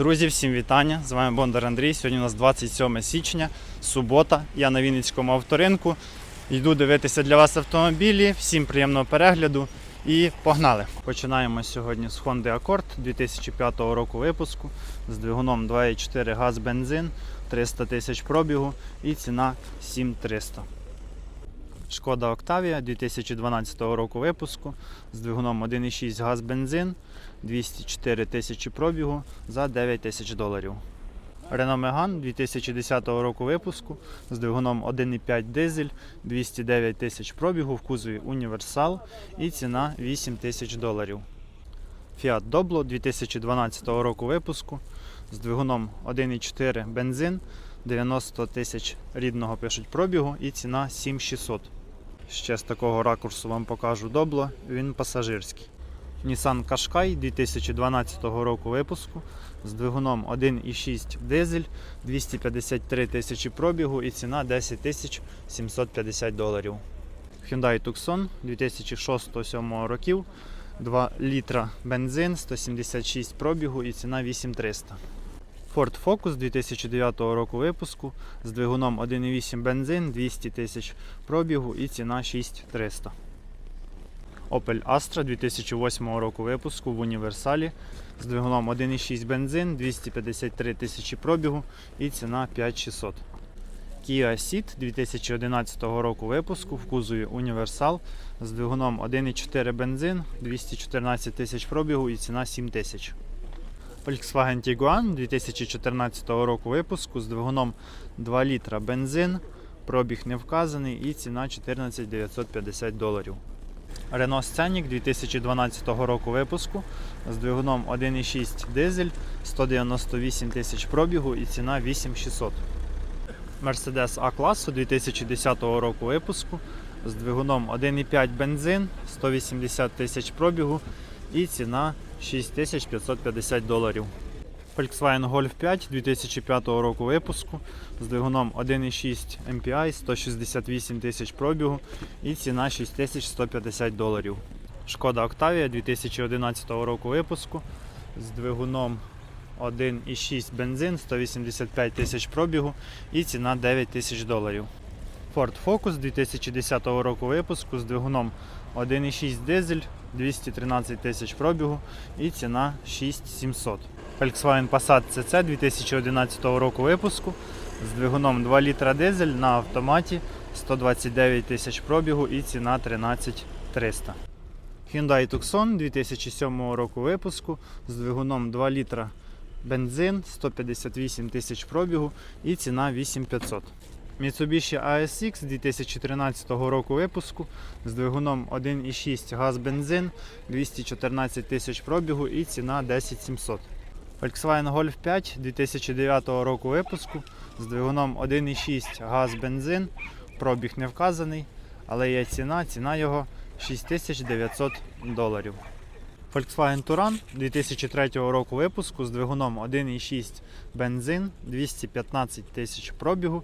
Друзі, всім вітання! З вами Бондар Андрій. Сьогодні у нас 27 січня, субота. Я на Вінницькому авторинку. Йду дивитися для вас автомобілі. Всім приємного перегляду і погнали! Починаємо сьогодні з Honda Accord 2005 року випуску з двигуном 2.4 газ бензин, 300 тисяч пробігу і ціна 7300. Шкода Octavia 2012 року випуску з двигуном 1.6 газ бензин, 204 тисячі пробігу за 9 тисяч доларів. Renault Megane 2010 року випуску з двигуном 1.5 дизель, 209 тисяч пробігу в кузові універсал і ціна 8 тисяч доларів. Fiat Doblo 2012 року випуску з двигуном 1.4 бензин, 90 тисяч рідного пишуть пробігу і ціна 7600. Ще з такого ракурсу вам покажу добло, він пасажирський. Nissan Qashqai 2012 року випуску з двигуном 1.6 дизель, 253 тисячі пробігу і ціна 10 тисяч 750 доларів. Hyundai Tucson 2006-2007 років, 2 літра бензин, 176 пробігу і ціна 8300. Ford Focus 2009 року випуску з двигуном 1.8 бензин, 200 тисяч пробігу і ціна 6300. Opel Astra 2008 року випуску в універсалі з двигуном 1.6 бензин, 253 тисячі пробігу і ціна 5600. Kia Ceed 2011 року випуску в кузові універсал з двигуном 1.4 бензин, 214 тисяч пробігу і ціна 7000. Volkswagen Tiguan 2014 року випуску з двигуном 2 літра бензин, пробіг не вказаний і ціна 14 950 доларів. Renault Scenic 2012 року випуску з двигуном 1.6 дизель, 198 тисяч пробігу і ціна 8600. Mercedes А-класу 2010 року випуску з двигуном 1.5 бензин, 180 тисяч пробігу і ціна 6550 доларів. Volkswagen Golf 5 2005 року випуску з двигуном 1.6 MPI 168 тисяч пробігу і ціна 6150 доларів. Шкода Octavia 2011 року випуску з двигуном 1.6 бензин 185 тисяч пробігу і ціна 9 тисяч доларів. Ford Focus 2010 року випуску з двигуном 1.6 дизель 213 тисяч пробігу і ціна 6700. Volkswagen Passat CC 2011 року випуску з двигуном 2 літра дизель на автоматі 129 тисяч пробігу і ціна 13300. Hyundai Tucson 2007 року випуску з двигуном 2 літра бензин 158 тисяч пробігу і ціна 8500. Mitsubishi ASX 2013 року випуску з двигуном 1.6 газ бензин 214 тисяч пробігу і ціна 10700. Volkswagen Golf 5 2009 року випуску з двигуном 1.6 газ бензин. Пробіг не вказаний, але є ціна, ціна його 6900 доларів. Volkswagen Touran 2003 року випуску з двигуном 1.6 бензин 215 тисяч пробігу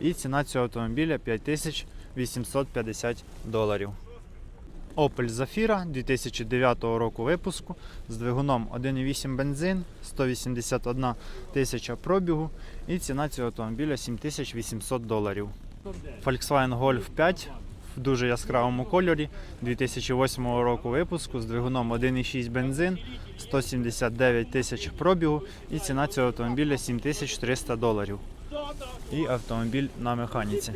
і ціна цього автомобіля 5850 доларів. Opel Zafira 2009 року випуску з двигуном 1.8 бензин 181 тисяча пробігу і ціна цього автомобіля 7800 доларів. Volkswagen Golf 5 в дуже яскравому кольорі 2008 року випуску з двигуном 1.6 бензин 179 тисяч пробігу і ціна цього автомобіля 7300 доларів. І автомобіль на механіці.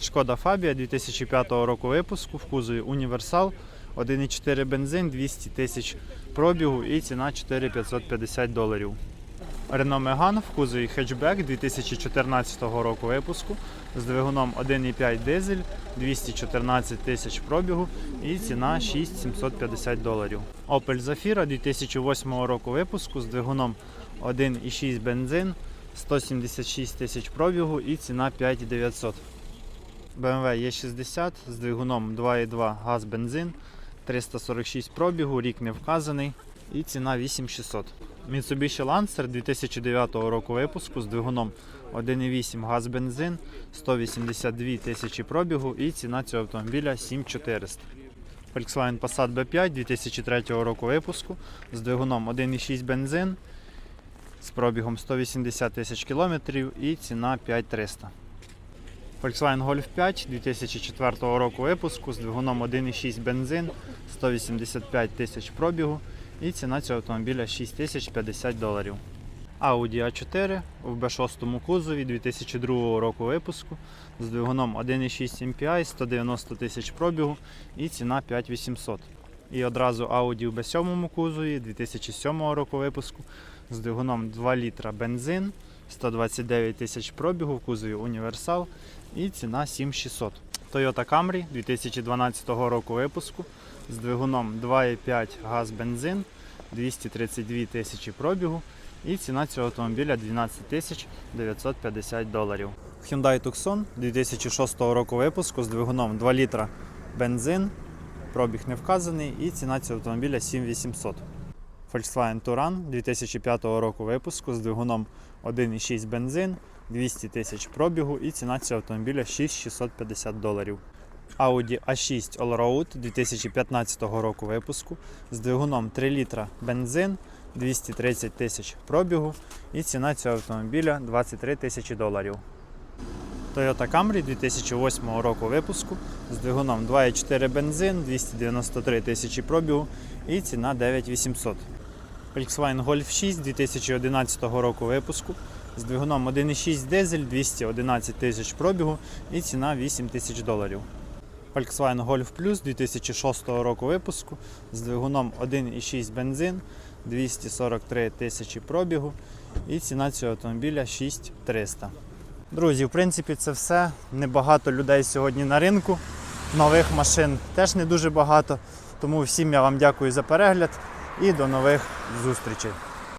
Шкода Фабія 2005 року випуску в кузові Універсал 1.4 бензин 200 тисяч пробігу і ціна 4550 доларів. Renault Megane в кузові хетчбек 2014 року випуску з двигуном 1.5 дизель 214 тисяч пробігу і ціна 6750 доларів. Opel Zafira 2008 року випуску з двигуном 1.6 бензин 176 тисяч пробігу і ціна 5900. BMW E60 з двигуном 2.2 газ бензин 346 пробігу, рік не вказаний і ціна 8600. Mitsubishi Lancer 2009 року випуску з двигуном 1.8 газ бензин 182 тисячі пробігу і ціна цього автомобіля 7400. Volkswagen Passat B5 2003 року випуску з двигуном 1.6 бензин з пробігом 180 тисяч кілометрів і ціна 5300. Volkswagen Golf 5 2004 року випуску з двигуном 1,6 бензин, 185 тисяч пробігу і ціна цього автомобіля 6 тисяч 50 доларів. Audi A4 в B6 кузові 2002 року випуску з двигуном 1,6 MPI, 190 тисяч пробігу і ціна 5800. І одразу Audi в B7 кузові 2007 року випуску з двигуном 2 літра бензин, 129 тисяч пробігу в кузові універсал і ціна 7600. Toyota Camry 2012 року випуску з двигуном 2,5 газ бензин, 232 тисячі пробігу і ціна цього автомобіля 12 тисяч 950 доларів. Hyundai Tucson 2006 року випуску з двигуном 2 літра бензин, пробіг не вказаний і ціна цього автомобіля 7800. Volkswagen Touran 2005 року випуску з двигуном 1,6 бензин, 200 тисяч пробігу і ціна цього автомобіля 6650 доларів. Audi A6 Allroad 2015 року випуску з двигуном 3 літра бензин, 230 тисяч пробігу і ціна цього автомобіля 23 тисячі доларів. Toyota Camry 2008 року випуску з двигуном 2,4 бензин, 293 тисячі пробігу і ціна 9800. Volkswagen Golf 6 2011 року випуску з двигуном 1,6 дизель, 211 тисяч пробігу і ціна 8 тисяч доларів. Volkswagen Golf Plus 2006 року випуску з двигуном 1,6 бензин, 243 тисячі пробігу і ціна цього автомобіля 6300. Друзі, в принципі, це все. Небагато людей сьогодні на ринку. Нових машин теж не дуже багато. Тому всім я вам дякую за перегляд і до нових зустрічей.